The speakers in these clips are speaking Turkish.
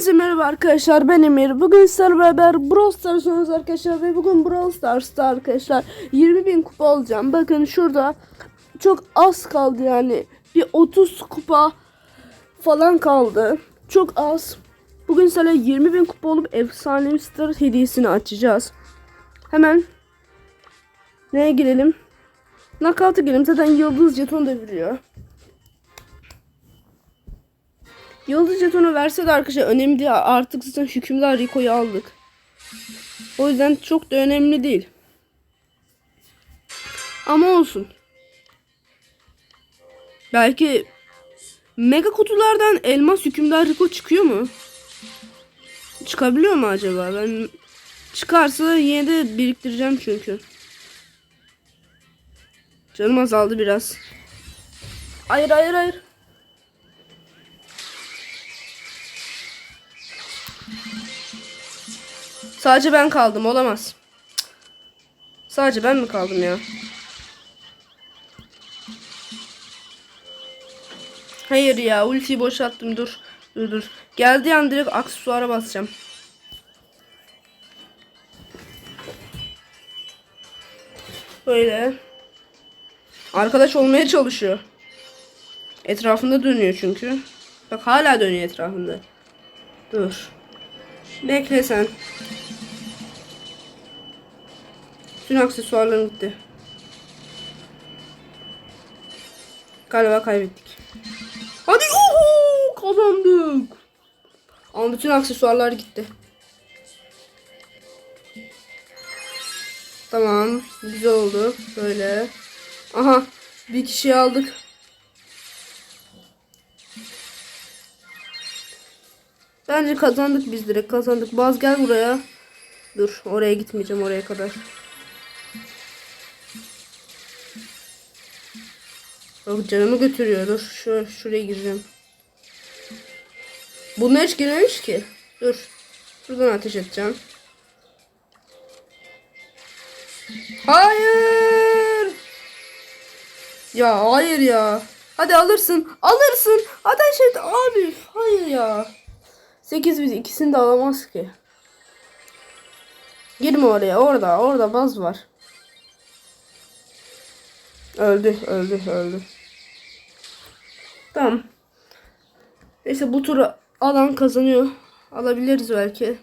Hepinize merhaba arkadaşlar ben Emir. Bugün sizlerle beraber Brawl Stars oynuyoruz arkadaşlar ve bugün Brawl Stars'ta arkadaşlar 20 bin kupa alacağım. Bakın şurada çok az kaldı yani bir 30 kupa falan kaldı. Çok az. Bugün sana 20 bin kupa olup efsane star hediyesini açacağız. Hemen neye girelim? Knockout'a girelim. Zaten yıldız jeton da veriyor. Yıldız jetonu verse de arkadaşlar önemli değil. Artık zaten hükümdar Rico'yu aldık. O yüzden çok da önemli değil. Ama olsun. Belki mega kutulardan elmas hükümdar Rico çıkıyor mu? Çıkabiliyor mu acaba? Ben çıkarsa yine de biriktireceğim çünkü. Canım azaldı biraz. Hayır hayır hayır. Sadece ben kaldım olamaz. Sadece ben mi kaldım ya? Hayır ya ultiyi boşalttım dur. Dur dur. Geldiği an direkt aksesuara basacağım. Böyle. Arkadaş olmaya çalışıyor. Etrafında dönüyor çünkü. Bak hala dönüyor etrafında. Dur. Bekle sen. Bütün aksesuarlarım gitti. Galiba kaybettik. Hadi oho kazandık. Ama bütün aksesuarlar gitti. Tamam. Güzel oldu. Böyle. Aha. Bir kişi aldık. Bence kazandık biz direkt kazandık. Baz gel buraya. Dur oraya gitmeyeceğim oraya kadar. Bak canımı götürüyor. Dur şu, şuraya gireceğim. Bunlar hiç girmemiş ki. Dur. Buradan ateş edeceğim. Hayır. Ya hayır ya. Hadi alırsın. Alırsın. Ateş et abi. Hayır ya. 8 biz ikisini de alamaz ki. Girme oraya. Orada. Orada baz var. Öldü. Öldü. Öldü. Tamam. Neyse bu turu alan kazanıyor. Alabiliriz belki.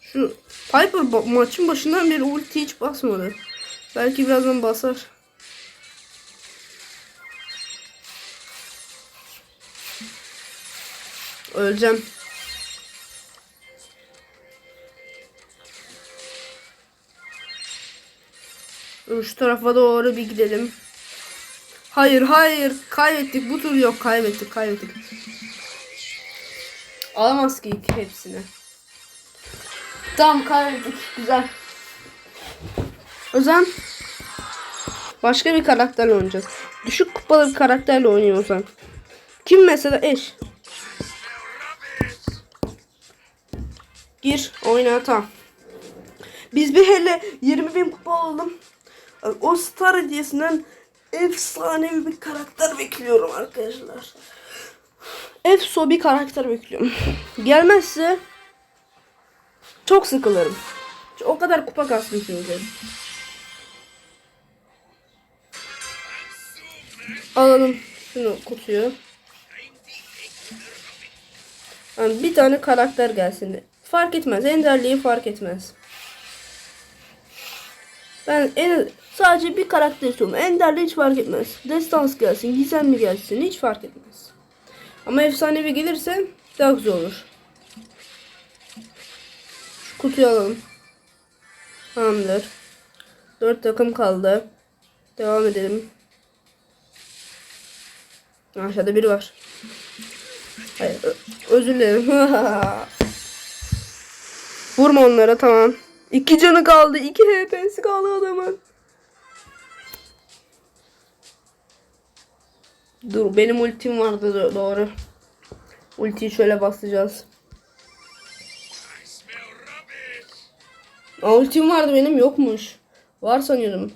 Şu Piper maçın başından beri ulti hiç basmadı. Belki birazdan basar. Öleceğim. Şu tarafa doğru bir gidelim. Hayır hayır kaybettik bu tur yok kaybettik kaybettik. Alamaz ki hepsini. Tamam kaybettik güzel. O zaman başka bir karakterle oynayacağız. Düşük kupalı bir karakterle oynuyor o zaman. Kim mesela eş? Gir oyna tamam. Biz bir hele 20 bin kupa alalım. O star hediyesinden efsanevi bir karakter bekliyorum arkadaşlar. Efso bir karakter bekliyorum. Gelmezse çok sıkılırım. O kadar kupa kastım çünkü. Alalım şunu kutuyu. Yani bir tane karakter gelsin. Fark etmez. Enderliği fark etmez. Ben en sadece bir karakter istiyorum. Enderli hiç fark etmez. Destans gelsin, gizemli gelsin hiç fark etmez. Ama efsanevi gelirse daha güzel olur. Şu kutuyu alalım. Tamamdır. Dört takım kaldı. Devam edelim. Aşağıda biri var. Hayır, özür dilerim. Vurma onlara tamam. İki canı kaldı. iki HP'si kaldı adamın. Dur benim ultim vardı do- doğru. Ultiyi şöyle basacağız. Aa, ultim vardı benim yokmuş. Var sanıyordum.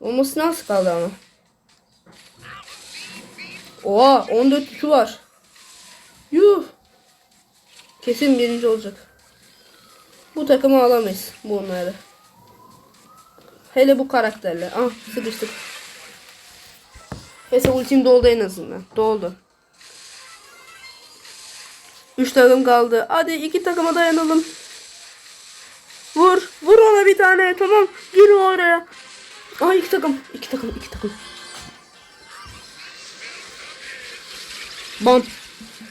Olması nasıl kaldı ama. Oha 14 kişi var. Yuh. Kesin birinci olacak. Bu takımı alamayız bunları. Hele bu karakterle. Ah sıkıştık. Neyse ultim doldu en azından. Doldu. 3 takım kaldı. Hadi iki takıma dayanalım. Vur. Vur ona bir tane. Tamam. Gir oraya. Aa iki takım. iki takım. iki takım. Bam.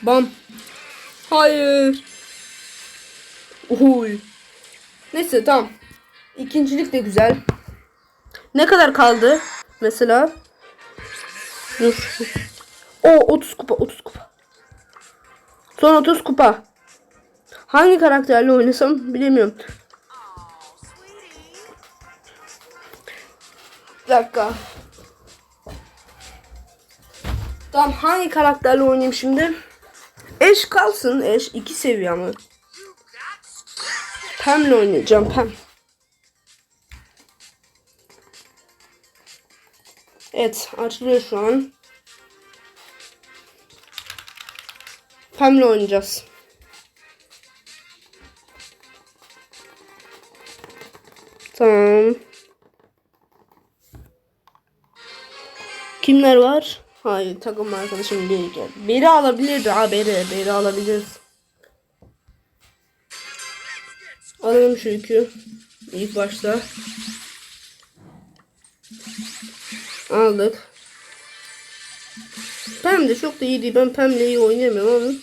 Bam. Hayır. Uy. Neyse tamam. İkincilik de güzel. Ne kadar kaldı? Mesela. Dur. O 30 kupa 30 kupa. Son 30 kupa. Hangi karakterle oynasam bilemiyorum. Bir dakika. Tamam hangi karakterle oynayayım şimdi? Eş kalsın. Eş iki seviye ama. Pem'le oynayacağım. Pem. Evet açılıyor şu an. Pem'le oynayacağız. Tamam. Kimler var? Hayır takım arkadaşım değil. Beri alabilirdi ha beri. Beri alabiliriz. Alalım şu yükü. İlk başta. Aldık. Pem de çok da iyi değil. Ben Pem'le iyi oynayamıyorum ama.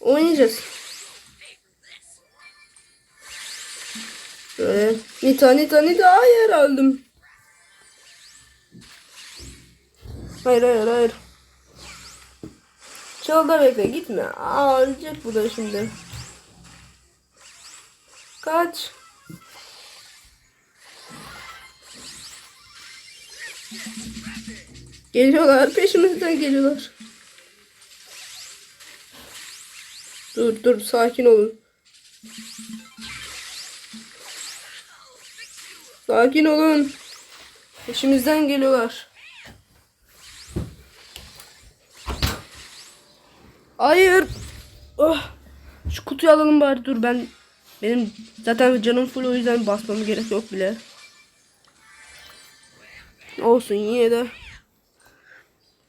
Oynayacağız. Böyle. Nita Nita Nita. Hayır öldüm. Hayır hayır hayır. Çalda bekle gitme. Aa ölecek bu da şimdi. Kaç. Geliyorlar peşimizden geliyorlar. Dur dur sakin olun. Sakin olun. Peşimizden geliyorlar. Hayır. Oh. Şu kutuyu alalım bari dur ben benim zaten canım full o yüzden basmam gerek yok bile. Olsun yine de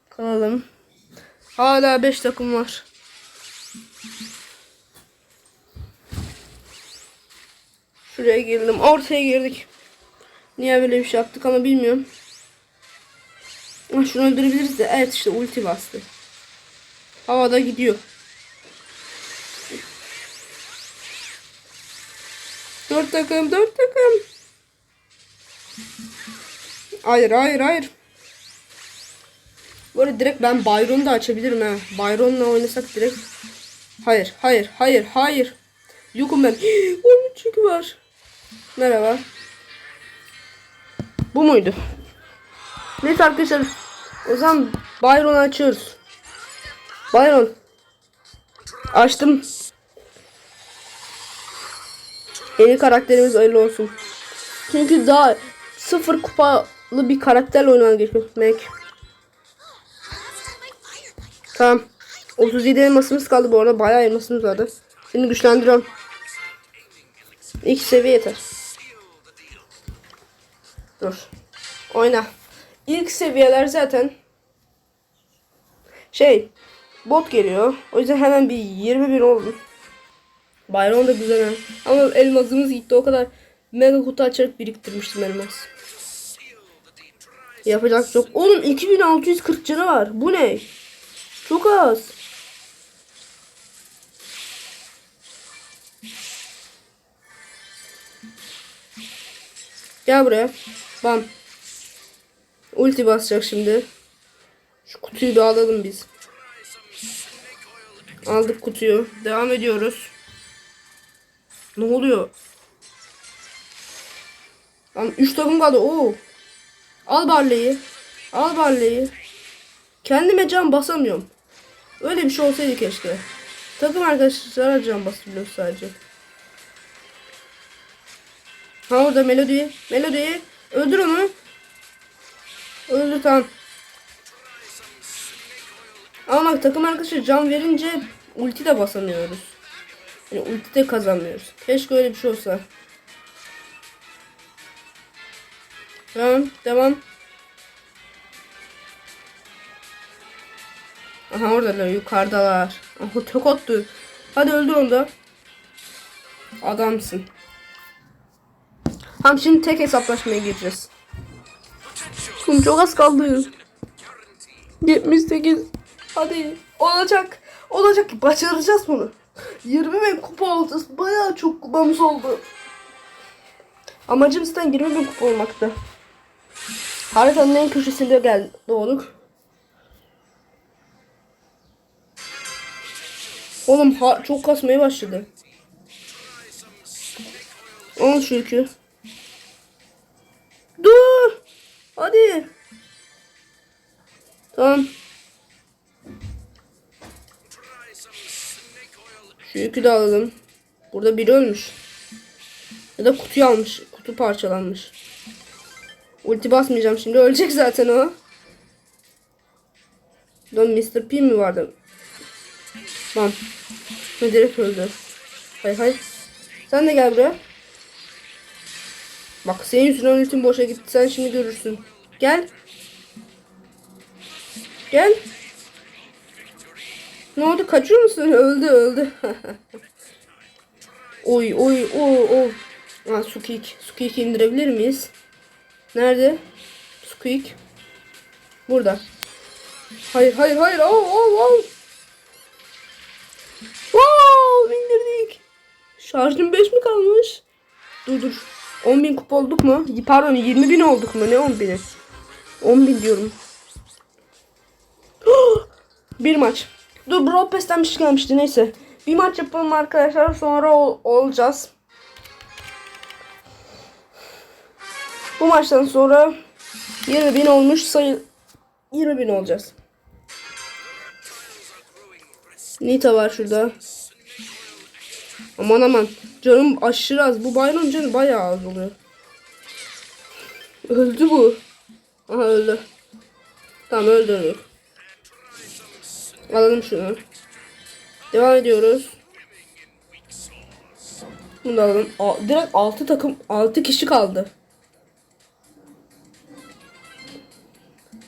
kalalım. Hala 5 takım var. Şuraya girdim. Ortaya girdik. Niye böyle bir şey yaptık ama bilmiyorum. Şunu öldürebiliriz de. Evet işte ulti bastı. Havada gidiyor. Dört takım, dört takım. Hayır, hayır, hayır. Bu arada direkt ben Byron'u da açabilirim ha. Byron'la oynasak direkt. Hayır, hayır, hayır, hayır. Yokum ben. 13 yükü var. Merhaba. Bu muydu? Neyse arkadaşlar. O zaman Byron'u açıyoruz. Byron. Açtım. Yeni karakterimiz hayırlı olsun. Çünkü daha sıfır kupalı bir karakterle gerekiyor. Mac. Tamam. 37 elmasımız kaldı bu arada. Bayağı elmasımız vardı. Şimdi güçlendiriyorum. İlk seviye yeter. Dur. Oyna. İlk seviyeler zaten şey bot geliyor. O yüzden hemen bir 20 bin oldu. Bayram da güzel. Ama elmasımız gitti o kadar mega kutu açarak biriktirmiştim elmas. Yapacak çok. Oğlum 2640 canı var. Bu ne? Çok az. Gel buraya. Bam. Ulti basacak şimdi. Şu kutuyu da alalım biz. Aldık kutuyu. Devam ediyoruz. Ne oluyor? Lan 3 takım kaldı. Oo. Al Barley'i. Al Barley'i. Kendime can basamıyorum. Öyle bir şey olsaydı keşke. Takım arkadaşlara can basabiliyoruz sadece. Ha orada Melody. Melody. Öldür onu. Öldür tamam. Ama bak takım arkadaşı can verince ulti de basamıyoruz. Yani ulti de kazanmıyoruz. Keşke öyle bir şey olsa. Tamam devam. Aha oradalar yukarıdalar. Aha tek attı. Hadi öldür onu da. Adamsın. Tamam şimdi tek hesaplaşmaya gireceğiz. Oğlum çok az kaldı. 78. Hadi olacak. Olacak. Başaracağız bunu. 20 bin kupa alacağız. Bayağı çok kupamız oldu. Amacım zaten 20 bin kupa olmakta. Haritanın en köşesinde gel doğduk. Oğlum ha- çok kasmaya başladı. Al yükü. Dur. Hadi. Tamam. Şu de alalım. Burada biri ölmüş. Ya da kutuyu almış. Kutu parçalanmış. Ulti basmayacağım şimdi. Ölecek zaten o. Lan Mr. P mi vardı? Lan. Direkt öldü. Hayır hayır. Sen de gel buraya. Bak senin yüzünden ultin boşa gitti. Sen şimdi görürsün. Gel. Gel. Ne oldu? Kaçıyor musun? Öldü öldü. oy oy oy oy. Ha, Sukik. Sukik'i indirebilir miyiz? Nerede? Squeak. Burada. Hayır hayır hayır. Oh oh oh. Wow indirdik. Şarjım 5 mi kalmış? Dur dur. 10.000 kupa olduk mu? Pardon 20.000 olduk mu? Ne 10.000'i? 10.000 diyorum. bir maç. Dur Brawl Pass'ten bir şey gelmişti neyse. Bir maç yapalım arkadaşlar sonra ol- olacağız. Bu maçtan sonra 20 bin olmuş sayı 20 bin olacağız. Nita var şurada. Aman aman. Canım aşırı az. Bu Byron canı bayağı az oluyor. Öldü bu. Aha öldü. Tamam öldürdük. Alalım şunu. Devam ediyoruz. Bunu da alalım. A- direkt 6 takım 6 kişi kaldı.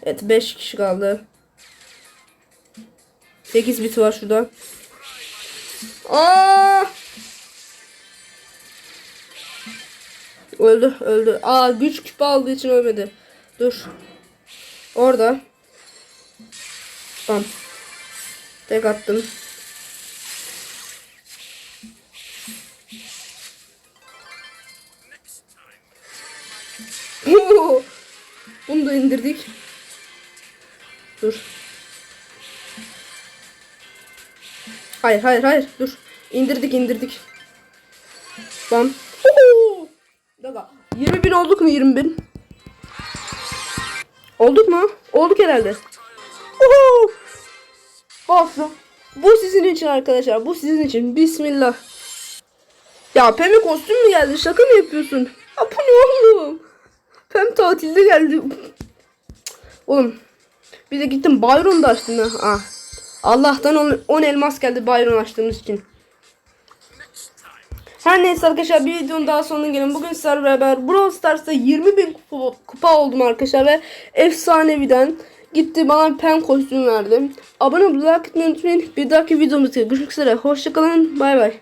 Evet 5 kişi kaldı. 8 bit var şurada. Aa! Öldü, öldü. Aa güç küpü aldığı için ölmedi. Dur. Orada. Tamam. Tek attım. Bunu da indirdik. Dur. Hayır hayır hayır dur. İndirdik indirdik. Bam. Dakika. 20 bin olduk mu 20 bin? Olduk mu? Olduk herhalde. Oho! Bastım. Bu sizin için arkadaşlar. Bu sizin için. Bismillah. Ya pembe kostüm mü geldi? Şaka mı yapıyorsun? Ya bu ne oğlum? Pem tatilde geldi. Oğlum. Bir de gittim Byron da açtım. Ah. Allah'tan 10 elmas geldi Byron açtığımız için. Her neyse arkadaşlar bir videonun daha sonuna gelin. Bugün sizlerle beraber Brawl Stars'ta 20 bin kupa, kupa oldum arkadaşlar ve efsaneviden gitti bana bir pen kostüm verdi. Abone olmayı, like etmeyi unutmayın. Bir dahaki videomuzda görüşmek üzere. Hoşçakalın. Bay bay.